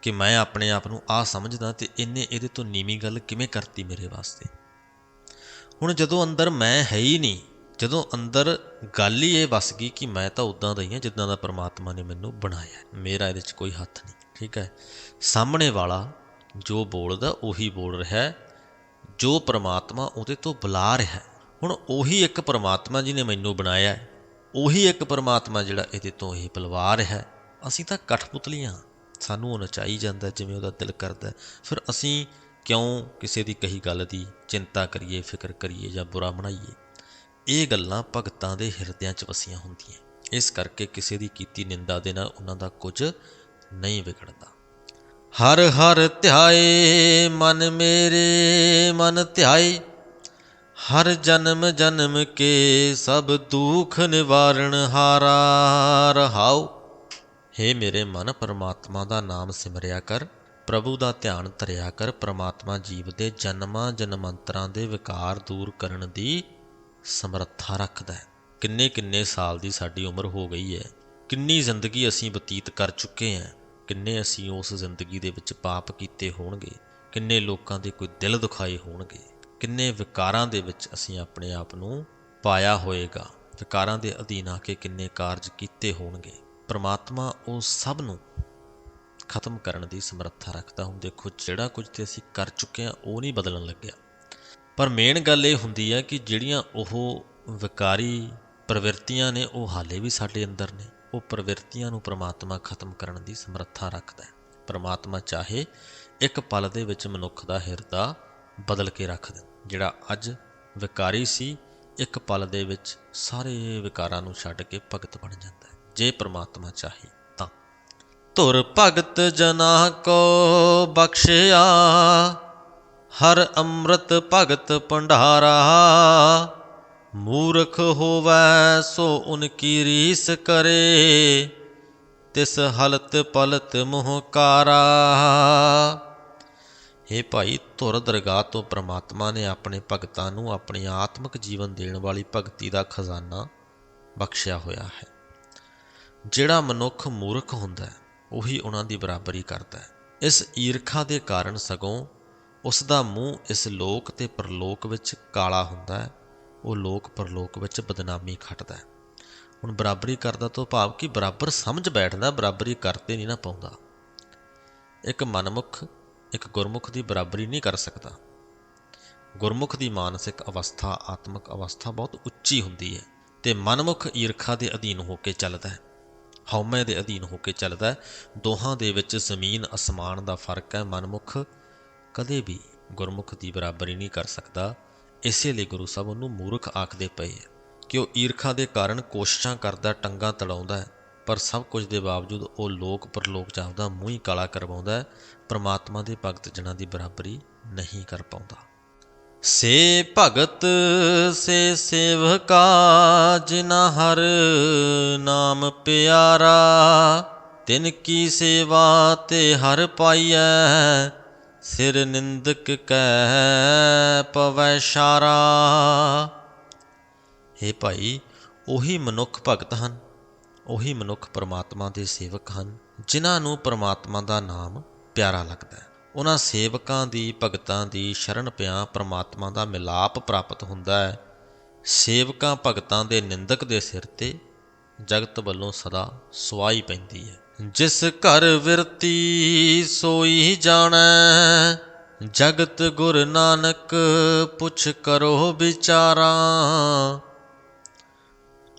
ਕਿ ਮੈਂ ਆਪਣੇ ਆਪ ਨੂੰ ਆ ਸਮਝਦਾ ਤੇ ਇਹਨੇ ਇਹਦੇ ਤੋਂ ਨੀਵੀਂ ਗੱਲ ਕਿਵੇਂ ਕਰਤੀ ਮੇਰੇ ਵਾਸਤੇ। ਹੁਣ ਜਦੋਂ ਅੰਦਰ ਮੈਂ ਹੈ ਹੀ ਨਹੀਂ, ਜਦੋਂ ਅੰਦਰ ਗੱਲ ਹੀ ਇਹ ਵਸ ਗਈ ਕਿ ਮੈਂ ਤਾਂ ਉਦਾਂ ਦਾ ਹੀ ਹਾਂ ਜਿੱਦਾਂ ਦਾ ਪਰਮਾਤਮਾ ਨੇ ਮੈਨੂੰ ਬਣਾਇਆ। ਮੇਰਾ ਇਹਦੇ 'ਚ ਕੋਈ ਹੱਥ ਨਹੀਂ। ਠੀਕ ਹੈ। ਸਾਹਮਣੇ ਵਾਲਾ ਜੋ ਬੋਲਦਾ, ਉਹੀ ਬੋਲ ਰਿਹਾ ਹੈ। ਜੋ ਪ੍ਰਮਾਤਮਾ ਉਹਦੇ ਤੋਂ ਬੁਲਾ ਰਿਹਾ ਹੈ। ਹੁਣ ਉਹੀ ਇੱਕ ਪ੍ਰਮਾਤਮਾ ਜੀ ਨੇ ਮੈਨੂੰ ਬਣਾਇਆ ਹੈ, ਉਹੀ ਇੱਕ ਪ੍ਰਮਾਤਮਾ ਜਿਹੜਾ ਇਹਦੇ ਤੋਂ ਇਹ ਬੁਲਵਾ ਰਿਹਾ ਹੈ। ਅਸੀਂ ਤਾਂ ਕਠਪੁਤਲੀਆਂ ਹਾਂ। ਸਾਨੂੰ ਉਹ ਨਚਾਈ ਜਾਂਦਾ ਜਿਵੇਂ ਉਹਦਾ ਦਿਲ ਕਰਦਾ ਫਿਰ ਅਸੀਂ ਕਿਉਂ ਕਿਸੇ ਦੀ ਕਹੀ ਗੱਲ ਦੀ ਚਿੰਤਾ ਕਰੀਏ, ਫਿਕਰ ਕਰੀਏ ਜਾਂ ਬੁਰਾ ਬਣਾਈਏ? ਇਹ ਗੱਲਾਂ ਭਗਤਾਂ ਦੇ ਹਿਰਦਿਆਂ 'ਚ ਵਸੀਆਂ ਹੁੰਦੀਆਂ। ਇਸ ਕਰਕੇ ਕਿਸੇ ਦੀ ਕੀਤੀ ਨਿੰਦਾ ਦੇ ਨਾਲ ਉਹਨਾਂ ਦਾ ਕੁਝ ਨਹੀਂ ਵਿਗੜਦਾ। ਹਰ ਹਰ ਧਿਆਏ ਮਨ ਮੇਰੇ, ਮਨ ਧਿਆਏ। ਹਰ ਜਨਮ ਜਨਮ ਕੇ ਸਭ ਦੁੱਖ ਨਿਵਾਰਣ ਹਾਰਾ ਰਹਾਉ ਹੇ ਮੇਰੇ ਮਨ, ਪਰਮਾਤਮਾ ਦਾ ਨਾਮ ਸਿਮਰਿਆ ਕਰ। ਪ੍ਰਭੂ ਦਾ ਧਿਆਨ ਧਰਿਆ ਕਰ। ਪ੍ਰਮਾਤਮਾ ਜੀਵ ਦੇ ਜਨਮਾਂ ਜਨਮੰਤਰਾਂ ਦੇ ਵਿਕਾਰ ਦੂਰ ਕਰਨ ਦੀ ਸਮਰੱਥਾ ਰੱਖਦਾ ਹੈ। ਕਿੰਨੇ ਕਿੰਨੇ ਸਾਲ ਦੀ ਸਾਡੀ ਉਮਰ ਹੋ ਗਈ ਹੈ। ਕਿੰਨੀ ਜ਼ਿੰਦਗੀ ਅਸੀਂ ਬਤੀਤ ਕਰ ਚੁੱਕੇ ਹਾਂ, ਕਿੰਨੇ ਅਸੀਂ ਉਸ ਜ਼ਿੰਦਗੀ ਦੇ ਵਿੱਚ ਪਾਪ ਕੀਤੇ ਹੋਣਗੇ, ਕਿੰਨੇ ਲੋਕਾਂ ਦੇ ਕੋਈ ਦਿਲ ਦੁਖਾਏ ਹੋਣਗੇ, ਕਿੰਨੇ ਵਿਕਾਰਾਂ ਦੇ ਵਿੱਚ ਅਸੀਂ ਆਪਣੇ ਆਪ ਨੂੰ ਪਾਇਆ ਹੋਏਗਾ, ਵਿਕਾਰਾਂ ਦੇ ਅਧੀਨ ਆ ਕੇ ਕਿੰਨੇ ਕਾਰਜ ਕੀਤੇ ਹੋਣਗੇ। ਪ੍ਰਮਾਤਮਾ ਉਹ ਸਭ ਨੂੰ ਖਤਮ ਕਰਨ ਦੀ ਸਮਰੱਥਾ ਰੱਖਦਾ ਹੁਣ ਦੇਖੋ, ਜਿਹੜਾ ਕੁਝ ਤੇ ਅਸੀਂ ਕਰ ਚੁੱਕੇ ਹਾਂ, ਉਹ ਨਹੀਂ ਬਦਲਣ ਲੱਗਿਆ। ਪਰ ਮੇਨ ਗੱਲ ਇਹ ਹੁੰਦੀ ਹੈ ਕਿ ਜਿਹੜੀਆਂ ਉਹ ਵਿਕਾਰੀ ਪ੍ਰਵਿਰਤੀਆਂ ਨੇ, ਉਹ ਹਾਲੇ ਵੀ ਸਾਡੇ ਅੰਦਰ ਨੇ। ਉਹ ਪ੍ਰਵਿਰਤੀਆਂ ਨੂੰ ਪ੍ਰਮਾਤਮਾ ਖਤਮ ਕਰਨ ਦੀ ਸਮਰੱਥਾ ਰੱਖਦਾ ਹੈ। ਪ੍ਰਮਾਤਮਾ ਚਾਹੇ ਇੱਕ ਪਲ ਦੇ ਵਿੱਚ ਮਨੁੱਖ ਦਾ ਹਿਰਦਾ ਬਦਲ ਕੇ ਰੱਖ ਦੇ ਜਿਹੜਾ ਅੱਜ ਵਿਕਾਰੀ ਸੀ, ਇੱਕ ਪਲ ਦੇ ਵਿੱਚ ਸਾਰੇ ਵਿਕਾਰਾਂ ਨੂੰ ਛੱਡ ਕੇ ਭਗਤ ਬਣ ਜਾਂਦਾ ਹੈ। ਜੇ ਪ੍ਰਮਾਤਮਾ ਚਾਹੇ ਤਾਂ। ਧੁਰ ਭਗਤ ਜਨਾ ਕੋ ਬਖਸ਼ਿਆ, ਹਰ ਅੰਮ੍ਰਿਤ ਭਗਤ ਭੰਡਾਰਾ। ਮੂਰਖ ਹੋਵੈ ਸੋ ਉਨਕੀ ਰੀਸ ਕਰੇ, ਤਿਸ ਹਲਤ ਪਲਤ ਮੁਹਕਾਰਾ हे ਭਾਈ, ਧੁਰ ਦਰਗਾਹ ਤੋਂ ਪ੍ਰਮਾਤਮਾ ਨੇ ਆਪਣੇ ਭਗਤਾਂ ਨੂੰ ਆਪਣੀ ਆਤਮਿਕ ਜੀਵਨ ਦੇਣ ਵਾਲੀ ਭਗਤੀ ਦਾ ਖਜ਼ਾਨਾ ਬਖਸ਼ਿਆ ਹੋਇਆ ਹੈ। ਜਿਹੜਾ ਮਨੁੱਖ ਮੂਰਖ ਹੁੰਦਾ ਹੈ, ਉਹੀ ਉਹਨਾਂ ਦੀ ਬਰਾਬਰੀ ਕਰਦਾ ਹੈ। ਇਸ ਈਰਖਾ ਦੇ ਕਾਰਨ ਸਗੋਂ ਉਸ ਦਾ ਮੂੰਹ ਇਸ ਲੋਕ ਤੇ ਪਰਲੋਕ ਵਿੱਚ ਕਾਲਾ ਹੁੰਦਾ ਹੈ। ਉਹ ਲੋਕ ਪਰਲੋਕ ਵਿੱਚ ਬਦਨਾਮੀ ਖੱਟਦਾ ਹੁਣ ਬਰਾਬਰੀ ਕਰਦਾ ਤੋਂ ਭਾਵ ਕਿ ਬਰਾਬਰ ਸਮਝ ਬੈਠਦਾ, ਬਰਾਬਰੀ ਕਰਤੇ ਨਹੀਂ ਨਾ ਪਾਉਂਦਾ। ਇੱਕ ਮਨਮੁਖ, ਇੱਕ ਗੁਰਮੁਖ ਦੀ ਬਰਾਬਰੀ ਨਹੀਂ ਕਰ ਸਕਦਾ। ਗੁਰਮੁਖ ਦੀ ਮਾਨਸਿਕ ਅਵਸਥਾ, ਆਤਮਿਕ ਅਵਸਥਾ ਬਹੁਤ ਉੱਚੀ ਹੁੰਦੀ ਹੈ ਤੇ ਮਨਮੁਖ ਈਰਖਾ ਦੇ ਅਧੀਨ ਹੋ ਕੇ ਚੱਲਦਾ ਹੈ। ਹਉਮੈ ਦੇ ਅਧੀਨ ਹੋ ਕੇ ਚੱਲਦਾ ਹੈ। ਦੋਹਾਂ ਦੇ ਵਿੱਚ ਜ਼ਮੀਨ, ਅਸਮਾਨ ਦਾ ਫ਼ਰਕ ਹੈ। ਮਨਮੁਖ ਕਦੇ ਵੀ ਗੁਰਮੁਖ ਦੀ ਬਰਾਬਰੀ ਨਹੀਂ ਕਰ ਸਕਦਾ। ਇਸੇ ਲਈ ਗੁਰੂ ਸਾਹਿਬ ਉਹਨੂੰ ਮੂਰਖ ਆਖਦੇ ਪਏ ਹੈ ਕਿ ਉਹ ਈਰਖਾ ਦੇ ਕਾਰਨ ਕੋਸ਼ਿਸ਼ਾਂ ਕਰਦਾ, ਟੰਗਾ ਤੜਾਉਂਦਾ ਹੈ, ਪਰ ਸਭ ਕੁਝ ਦੇ ਬਾਵਜੂਦ ਉਹ ਲੋਕ ਪਰਲੋਕ ਚ ਆਪਦਾ ਮੂੰਹ ਹੀ ਕਾਲਾ ਕਰਵਾਉਂਦਾ ਹੈ, ਪ੍ਰਮਾਤਮਾ ਦੇ ਭਗਤ ਜਨਾਂ ਦੀ ਬਰਾਬਰੀ ਨਹੀਂ ਕਰ ਪਾਉਂਦਾ। ਸੇ ਭਗਤ, ਸੇ ਸੇਵਕਾ ਜਿਨਾ ਹਰ ਨਾਮ ਪਿਆਰਾ, ਤਿਨ ਕੀ ਸੇਵਾ ਤੇ ਹਰ ਪਾਈਐ ਸਿਰ ਨਿੰਦਕ ਕੈ ਪਵੈ ਸ਼ਾਰਾ। ਹੇ ਭਾਈ, ਉਹੀ ਮਨੁੱਖ ਭਗਤ ਹਨ, ਉਹੀ ਮਨੁੱਖ ਪਰਮਾਤਮਾ ਦੇ ਸੇਵਕ ਹਨ, ਜਿਨ੍ਹਾਂ ਨੂੰ ਪਰਮਾਤਮਾ ਦਾ ਨਾਮ ਪਿਆਰਾ ਲੱਗਦਾ ਹੈ। ਉਹਨਾਂ ਸੇਵਕਾਂ ਦੀ, ਭਗਤਾਂ ਦੀ ਸ਼ਰਨ ਪਿਆ ਪਰਮਾਤਮਾ ਦਾ ਮਿਲਾਪ ਪ੍ਰਾਪਤ ਹੁੰਦਾ ਹੈ। ਸੇਵਕਾਂ ਭਗਤਾਂ ਦੇ ਨਿੰਦਕ ਦੇ ਸਿਰ ਤੇ ਜਗਤ ਵੱਲੋਂ ਸਦਾ ਸੁਆਈ ਪੈਂਦੀ ਹੈ। ਜਿਸ ਘਰ ਵਿਰਤੀ ਸੋਈ ਜਾਣੈ, ਜਗਤ ਗੁਰ ਨਾਨਕ ਪੁੱਛ ਕਰੋ ਵਿਚਾਰਾ।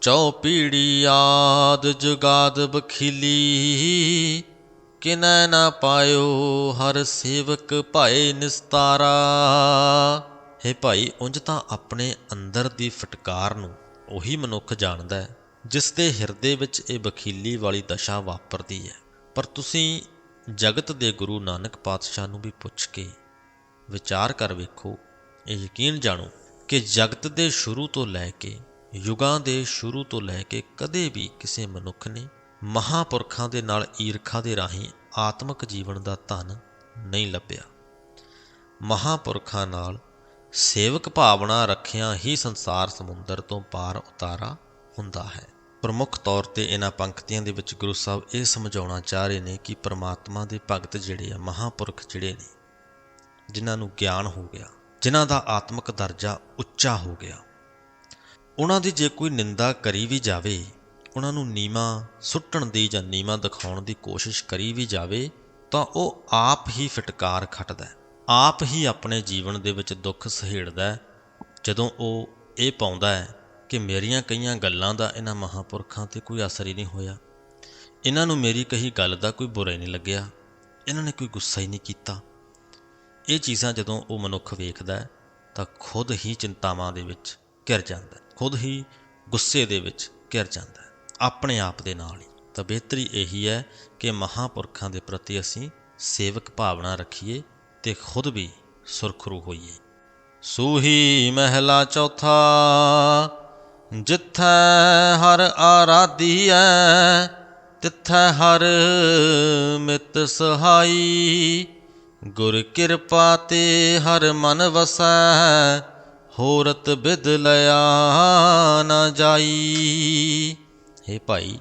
ਚੌ ਪੀੜੀ ਆਦ ਜੁਗਾਦ ਬਖੀਲੀ, ਕਿਨੈ ਨਾ ਪਾਇਓ ਹਰ ਸੇਵਕ ਭਾਏ ਨਿਸਤਾਰਾ। ਹੈ ਭਾਈ, ਉਂਝ ਤਾਂ ਆਪਣੇ ਅੰਦਰ ਦੀ ਫਟਕਾਰ ਨੂੰ ਉਹੀ ਮਨੁੱਖ ਜਾਣਦਾ ਹੈ। ਜਿਸ ਦੇ ਹਿਰਦੇ ਵਿੱਚ ਇਹ ਬਖੀਲੀ ਵਾਲੀ ਦਸ਼ਾ ਵਾਪਰਦੀ ਹੈ। ਪਰ ਤੁਸੀਂ ਜਗਤ ਦੇ ਗੁਰੂ ਨਾਨਕ ਪਾਤਸ਼ਾਹ ਨੂੰ ਵੀ ਪੁੱਛ ਕੇ ਵਿਚਾਰ ਕਰ ਵੇਖੋ, ਇਹ ਯਕੀਨ ਜਾਣੋ ਕਿ ਜਗਤ ਦੇ ਸ਼ੁਰੂ ਤੋਂ ਲੈ ਕੇ, ਯੁਗਾਂ ਦੇ ਸ਼ੁਰੂ ਤੋਂ ਲੈ ਕੇ ਕਦੇ ਵੀ ਕਿਸੇ ਮਨੁੱਖ ਨੇ ਮਹਾਪੁਰਖਾਂ ਦੇ ਨਾਲ ਈਰਖਾ ਦੇ ਰਾਹੀਂ ਆਤਮਿਕ ਜੀਵਨ ਦਾ ਧਨ ਨਹੀਂ ਲੱਭਿਆ। ਮਹਾਪੁਰਖਾਂ ਨਾਲ ਸੇਵਕ ਭਾਵਨਾ ਰੱਖਿਆਂ ਹੀ ਸੰਸਾਰ ਸਮੁੰਦਰ ਤੋਂ ਪਾਰ ਉਤਾਰਾ ਹੁੰਦਾ ਹੈ। ਪ੍ਰਮੁੱਖ ਤੌਰ ਤੇ ਇਹਨਾਂ ਪੰਕਤੀਆਂ ਦੇ ਵਿੱਚ ਗੁਰੂ ਸਾਹਿਬ ਇਹ ਸਮਝਾਉਣਾ ਚਾਹ ਰਹੇ ਨੇ ਕਿ ਪ੍ਰਮਾਤਮਾ ਦੇ ਭਗਤ ਜਿਹੜੇ ਆ, ਮਹਾਪੁਰਖ ਜਿਹੜੇ ਨੇ, ਜਿਨ੍ਹਾਂ ਨੂੰ ਗਿਆਨ ਹੋ ਗਿਆ, ਜਿਨ੍ਹਾਂ ਦਾ ਆਤਮਿਕ ਦਰਜਾ ਉੱਚਾ ਹੋ ਗਿਆ, ਉਹਨਾਂ ਦੀ ਜੇ ਕੋਈ ਨਿੰਦਾ ਕਰੀ ਵੀ ਜਾਵੇ, ਉਹਨਾਂ ਨੂੰ ਨੀਮਾ ਸੁੱਟਣ ਦੀ ਜਾਂ ਨੀਮਾ ਦਿਖਾਉਣ ਦੀ ਕੋਸ਼ਿਸ਼ ਕਰੀ ਵੀ ਜਾਵੇ, ਤਾਂ ਉਹ ਆਪ ਹੀ ਫਟਕਾਰ ਖੱਟਦਾ ਆਪ ਹੀ ਆਪਣੇ ਜੀਵਨ ਦੇ ਵਿੱਚ ਦੁੱਖ ਸਹੇੜਦਾ ਜਦੋਂ ਉਹ ਇਹ ਪਾਉਂਦਾ ਹੈ ਕਿ ਮੇਰੀਆਂ ਕਈਆਂ ਗੱਲਾਂ ਦਾ ਇਹਨਾਂ ਮਹਾਪੁਰਖਾਂ ਤੇ ਕੋਈ ਅਸਰ ਹੀ ਨਹੀਂ ਹੋਇਆ। ਇਹਨਾਂ ਨੂੰ ਮੇਰੀ ਕਹੀ ਗੱਲ ਦਾ ਕੋਈ ਬੁਰਾ ਹੀ ਨਹੀਂ ਲੱਗਿਆ। ਇਹਨਾਂ ਨੇ ਕੋਈ ਗੁੱਸਾ ਹੀ ਨਹੀਂ ਕੀਤਾ। ਇਹ ਚੀਜ਼ਾਂ ਜਦੋਂ ਉਹ ਮਨੁੱਖ ਵੇਖਦਾ ਤਾਂ ਖੁਦ ਹੀ ਚਿੰਤਾਵਾਂ ਦੇ ਵਿੱਚ ਘਿਰ ਜਾਂਦਾ ਖੁਦ ਹੀ ਗੁੱਸੇ ਦੇ ਵਿੱਚ ਘਿਰ ਜਾਂਦਾ ਆਪਣੇ ਆਪ ਦੇ ਨਾਲ ਹੀ। ਤਾਂ ਬਿਹਤਰੀ ਇਹੀ ਹੈ ਕਿ ਮਹਾਪੁਰਖਾਂ ਦੇ ਪ੍ਰਤੀ ਅਸੀਂ ਸੇਵਕ ਭਾਵਨਾ ਰੱਖੀਏ ਤੇ ਖੁਦ ਵੀ ਸੁਰਖਰੂ ਹੋਈਏ। ਸੂਹੀ ਮਹਿਲਾ ਚੌਥਾ ਜਿੱਥੈ ਹਰ ਆਰਾਧੀਐ ਤਿੱਥੈ ਹਰ ਮਿਤ ਸਹਾਈ। ਗੁਰ ਕਿਰਪਾ ਤੇ ਹਰ ਮਨ ਵਸੈ, ਹੋਰਤ ਬਿਦ ਲਿਆ ਨਾ ਜਾਈ। हे ਭਾਈ,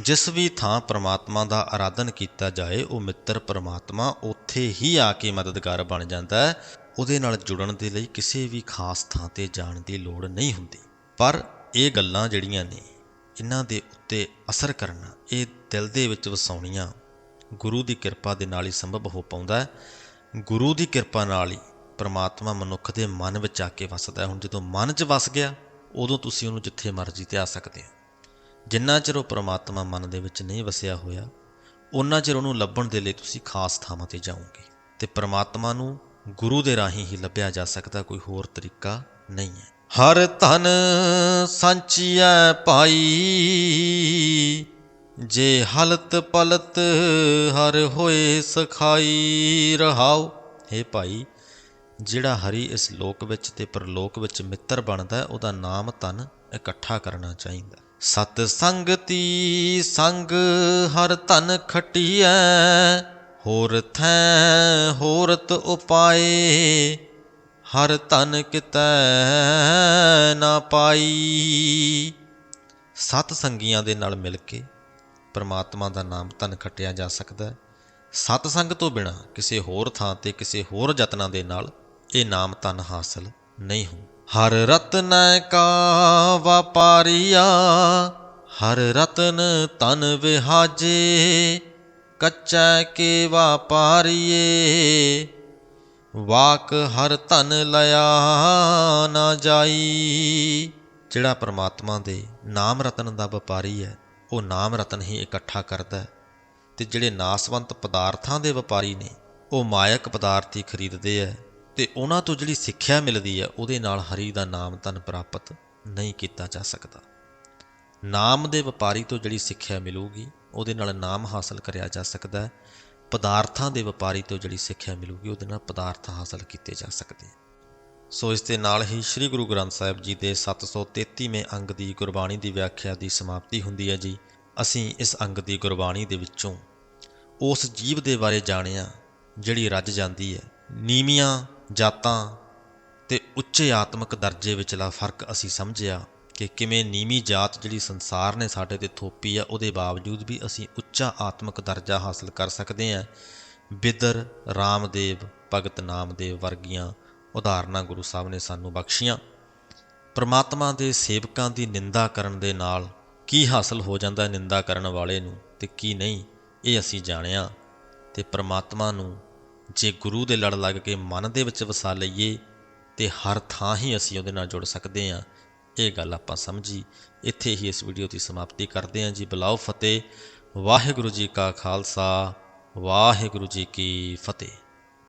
ਜਿਸ ਵੀ ਥਾਂ ਪ੍ਰਮਾਤਮਾ ਦਾ ਆਰਾਧਨ ਕੀਤਾ ਜਾਏ, ਉਹ ਮਿੱਤਰ ਪ੍ਰਮਾਤਮਾ ਉੱਥੇ ਹੀ ਆ ਕੇ ਮਦਦਗਾਰ ਬਣ ਜਾਂਦਾ ਹੈ। ਉਹਦੇ ਨਾਲ ਜੁੜਨ ਦੇ ਲਈ ਕਿਸੇ ਵੀ ਖਾਸ ਥਾਂ ਤੇ ਜਾਣ ਦੀ ਲੋੜ ਨਹੀਂ ਹੁੰਦੀ। ਪਰ ਇਹ ਗੱਲਾਂ ਜਿਹੜੀਆਂ ਨੇ, ਇਹਨਾਂ ਦੇ ਉੱਤੇ ਅਸਰ ਕਰਨਾ, ਇਹ ਦਿਲ ਦੇ ਵਿੱਚ ਵਸਾਉਣੀਆਂ ਗੁਰੂ ਦੀ ਕਿਰਪਾ ਦੇ ਨਾਲ ਹੀ ਸੰਭਵ ਹੋ ਪਾਉਂਦਾ ਹੈ। ਗੁਰੂ ਦੀ ਕਿਰਪਾ ਨਾਲ ਹੀ ਪਰਮਾਤਮਾ ਮਨੁੱਖ ਦੇ ਮਨ ਵਿੱਚ ਆ ਕੇ ਵਸਦਾ ਹੁਣ ਜਦੋਂ ਮਨ 'ਚ ਵਸ ਗਿਆ, ਉਦੋਂ ਤੁਸੀਂ ਉਹਨੂੰ ਜਿੱਥੇ ਮਰਜ਼ੀ ਤੇ ਆ ਸਕਦੇ ਹੋ। ਜਿੰਨਾ ਚਿਰ ਉਹ ਪਰਮਾਤਮਾ ਮਨ ਦੇ ਵਿੱਚ ਨਹੀਂ ਵਸਿਆ ਹੋਇਆ ਉਹਨਾਂ ਚਿਰ ਉਹਨੂੰ ਲੱਭਣ ਦੇ ਲਈ ਤੁਸੀਂ ਖਾਸ ਥਾਵਾਂ ਤੇ ਜਾਓਗੇ। ਤੇ ਪਰਮਾਤਮਾ ਨੂੰ ਗੁਰੂ ਦੇ ਰਾਹੀਂ ਹੀ ਲੱਭਿਆ ਜਾ ਸਕਦਾ ਕੋਈ ਹੋਰ ਤਰੀਕਾ ਨਹੀਂ ਹੈ। ਹਰ ਧਨ ਸੰਚੀਐ ਭਾਈ, ਜੇ ਹਲਤ ਪਲਤ ਹਰ ਹੋਏ ਸਖਾਈ, ਰਹਾਉ हे ਭਾਈ, ਜਿਹੜਾ ਹਰੀ ਇਸ ਲੋਕ ਵਿੱਚ ਤੇ ਪਰਲੋਕ ਵਿੱਚ ਮਿੱਤਰ ਬਣਦਾ ਉਹਦਾ ਨਾਮ ਤਨ ਇਕੱਠਾ ਕਰਨਾ ਚਾਹੀਦਾ ਸਤ ਸੰਗਤੀ ਸੰਗ ਹਰ ਧਨ ਖਟੀਐ, ਹੋਰ ਥੈ ਹੋਰਤ ਉਪਾਏ ਹਰ ਧਨ ਕਿਤੈ ਨਾ ਪਾਈ। ਸਤ ਸੰਗੀਆਂ ਦੇ ਨਾਲ ਮਿਲ ਕੇ ਪ੍ਰਮਾਤਮਾ ਦਾ ਨਾਮ ਧਨ ਖੱਟਿਆ ਜਾ ਸਕਦਾ ਹੈ। ਸਤ ਸੰਗ ਤੋਂ ਬਿਨਾ ਕਿਸੇ ਹੋਰ ਥਾਂ ਤੇ ਕਿਸੇ ਹੋਰ ਯਤਨਾਂ ਦੇ ਨਾਲ ਇਹ ਨਾਮ ਧਨ ਹਾਸਲ ਨਹੀਂ ਹੋ ਹਰ ਰਤਨ ਕਾ ਵਪਾਰੀਆ, ਹਰ ਰਤਨ ਤਨ ਵਿਹਾਜੇ, ਕੱਚਾ ਕੇ ਵਪਾਰੀਏ। ਵਾਕ ਹਰ ਧਨ ਲਿਆ ਨਾ ਜਾਈ। ਜਿਹੜਾ ਪ੍ਰਮਾਤਮਾ ਦੇ ਨਾਮ ਰਤਨ ਦਾ ਵਪਾਰੀ ਹੈ, ਉਹ ਨਾਮ ਰਤਨ ਹੀ ਇਕੱਠਾ ਕਰਦਾ ਹੈ। ਤੇ ਜਿਹੜੇ ਨਾਸਵੰਤ ਪਦਾਰਥਾਂ ਦੇ ਵਪਾਰੀ ਨੇ, ਉਹ ਮਾਇਕ ਪਦਾਰਥ ਹੀ ਖਰੀਦਦੇ ਹੈ ਤੇ ਉਹਨਾਂ ਤੋਂ ਜਿਹੜੀ ਸਿੱਖਿਆ ਮਿਲਦੀ ਹੈ, ਉਹਦੇ ਨਾਲ ਹਰੀ ਦਾ ਨਾਮ ਧਨ ਪ੍ਰਾਪਤ ਨਹੀਂ ਕੀਤਾ ਜਾ ਸਕਦਾ। ਨਾਮ ਦੇ ਵਪਾਰੀ ਤੋਂ ਜਿਹੜੀ ਸਿੱਖਿਆ ਮਿਲੂਗੀ, ਉਹਦੇ ਨਾਲ ਨਾਮ ਹਾਸਲ ਕਰਿਆ ਜਾ ਸਕਦਾ ਪਦਾਰਥਾਂ ਦੇ ਵਪਾਰੀ ਤੋਂ ਜਿਹੜੀ ਸਿੱਖਿਆ ਮਿਲੂਗੀ, ਉਹਦੇ ਨਾਲ ਪਦਾਰਥ ਹਾਸਲ ਕੀਤੇ ਜਾ ਸਕਦੇ ਸੋ ਇਸ ਦੇ ਨਾਲ ਹੀ ਸ੍ਰੀ ਗੁਰੂ ਗ੍ਰੰਥ ਸਾਹਿਬ ਜੀ ਦੇ 733ਵੇਂ ਅੰਗ ਦੀ ਗੁਰਬਾਣੀ ਦੀ ਵਿਆਖਿਆ ਦੀ ਸਮਾਪਤੀ ਹੁੰਦੀ ਹੈ ਜੀ। ਅਸੀਂ ਇਸ ਅੰਗ ਦੀ ਗੁਰਬਾਣੀ ਦੇ ਵਿੱਚੋਂ ਉਸ ਜੀਵ ਦੇ ਬਾਰੇ ਜਾਣਿਆ, ਜਿਹੜੀ ਰੱਜ ਜਾਂਦੀ ਹੈ। ਨੀਵੀਆਂ ਜਾਤਾਂ ਤੇ ਉੱਚੇ ਆਤਮਿਕ ਦਰਜੇ ਵਿਚਲਾ ਫ਼ਰਕ ਅਸੀਂ ਸਮਝਿਆ। ਕਿ ਕਿਵੇਂ ਨੀਵੀਂ ਜਾਤ ਜਿਹੜੀ ਸੰਸਾਰ ਨੇ ਸਾਡੇ ਤੇ ਥੋਪੀ ਆ, ਉਹਦੇ ਬਾਵਜੂਦ ਵੀ ਅਸੀਂ ਉੱਚਾ ਆਤਮਿਕ ਦਰਜਾ ਹਾਸਲ ਕਰ ਸਕਦੇ ਹਾਂ। ਬਿਦਰ ਰਾਮਦੇਵ ਭਗਤ ਨਾਮਦੇਵ ਵਰਗੀਆਂ ਉਦਾਹਰਨਾਂ ਗੁਰੂ ਸਾਹਿਬ ਨੇ ਸਾਨੂੰ ਬਖਸ਼ੀਆਂ। ਪ੍ਰਮਾਤਮਾ ਦੇ ਸੇਵਕਾਂ ਦੀ ਨਿੰਦਾ ਕਰਨ ਦੇ ਨਾਲ ਕੀ ਹਾਸਲ ਹੋ ਜਾਂਦਾ ਨਿੰਦਾ ਕਰਨ ਵਾਲੇ ਨੂੰ ਤੇ ਕੀ ਨਹੀਂ, ਇਹ ਅਸੀਂ ਜਾਣਿਆ। ਤੇ ਪ੍ਰਮਾਤਮਾ ਨੂੰ ਜੇ ਗੁਰੂ ਦੇ ਲੜ ਲੱਗ ਕੇ ਮਨ ਦੇ ਵਿੱਚ ਵਸਾ ਲਈਏ ਤੇ ਹਰ ਥਾਂ ਹੀ ਅਸੀਂ ਉਹਦੇ ਨਾਲ ਜੁੜ ਸਕਦੇ ਹਾਂ। ਇਹ ਗੱਲ ਆਪਾਂ ਸਮਝੀ। ਇੱਥੇ ਹੀ ਇਸ ਵੀਡੀਓ ਦੀ ਸਮਾਪਤੀ ਕਰਦੇ ਹਾਂ ਜੀ। ਬਲਾਓ ਫਤਿਹ। ਵਾਹਿਗੁਰੂ ਜੀ ਕਾ ਖਾਲਸਾ। ਵਾਹਿਗੁਰੂ ਜੀ ਕੀ ਫਤਿਹ।